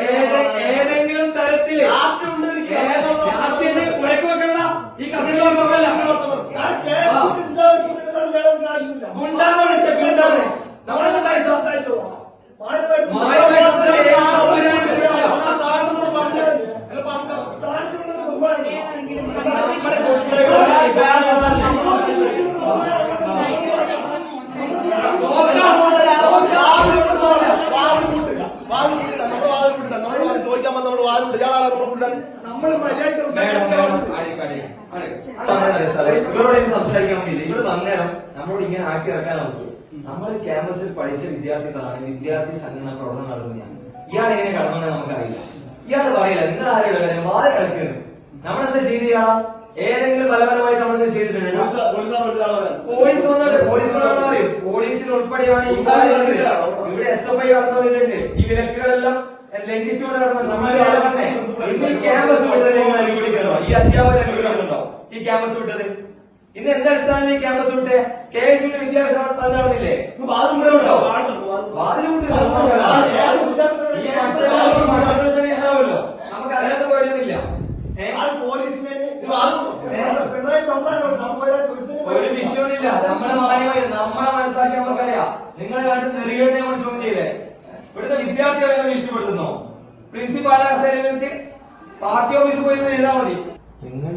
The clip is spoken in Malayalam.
ഏതെങ്കിലും നമ്മൾ അടിക്ക്. അതാണ് സാറേ. ഇവരോട് സംസാരിക്കാമെന്നില്ല ഇവിടെ വന്നേരം നമ്മളോട് ഇങ്ങനെ ആക്കി വെക്കാൻ നമുക്ക് നമ്മൾ ക്യാമ്പസിൽ പഠിച്ച വിദ്യാർത്ഥികളാണ് വിദ്യാർത്ഥി സംഘടന പ്രവർത്തനം നടത്തുന്നതാണ് ഇയാൾ എങ്ങനെ കടന്നത് നമുക്കറിയില്ല. ഇയാൾ പറയില്ല നിങ്ങൾ ആരുടെ കാര്യം വാൽ കളിക്കുന്നത് നമ്മളെന്താ ചെയ്ത് ഇയാളാ ഏതെങ്കിലും ഫലപരമായി നമ്മളെന്ത് ചെയ്തിട്ടുണ്ട്? പോലീസ് വന്നിട്ട് പോലീസ് വന്നാൽ അറിയും. പോലീസിന് ഉൾപ്പെടെയാണ് ഇവിടെ എസ് എഫ് ഐ നടന്നുകൊണ്ടിട്ടുണ്ട് ഈ വിലക്കുകളെല്ലാം ലംഘിച്ചുകൊണ്ട് നടന്നു നമ്മുടെ വന്നേ ഇന്ന് ഈ വിട്ടത് നിങ്ങൾ അനുകൂലിക്കുന്നോ ഈ അധ്യാപകർ അനുകൂലിക്കുന്നുണ്ടോ ഈ ക്യാമ്പസ് വിട്ടത് ഇന്ന് എന്താ അടിസ്ഥാനത്തിൽ ഈ ക്യാമ്പസ് വിട്ട് കെ എസ് യുടെ വിദ്യാഭ്യാസം നടന്നില്ലേ വാതിലുണ്ട് ഉണ്ടാവുമല്ലോ നമുക്ക് അറിയാത്ത പേടിയൊന്നുമില്ല ഒരു വിഷയമില്ല നമ്മളെ മാന്യമായി നമ്മളെ മനസ്സാക്ഷി നമുക്കറിയാം നിങ്ങളെ കാണിച്ച നെറികേട്ട് നമ്മൾ ചോദ്യം ചെയ്തേ ഇവിടുത്തെ വിദ്യാർത്ഥികളെ നിങ്ങൾ ഭീഷണിപ്പെടുത്തുന്നോ പ്രിൻസിപ്പാൾ കസേരയിലേക്ക് പാർട്ടി ഓഫീസിൽ പോയി ചെയ്താൽ മതി. നിങ്ങൾ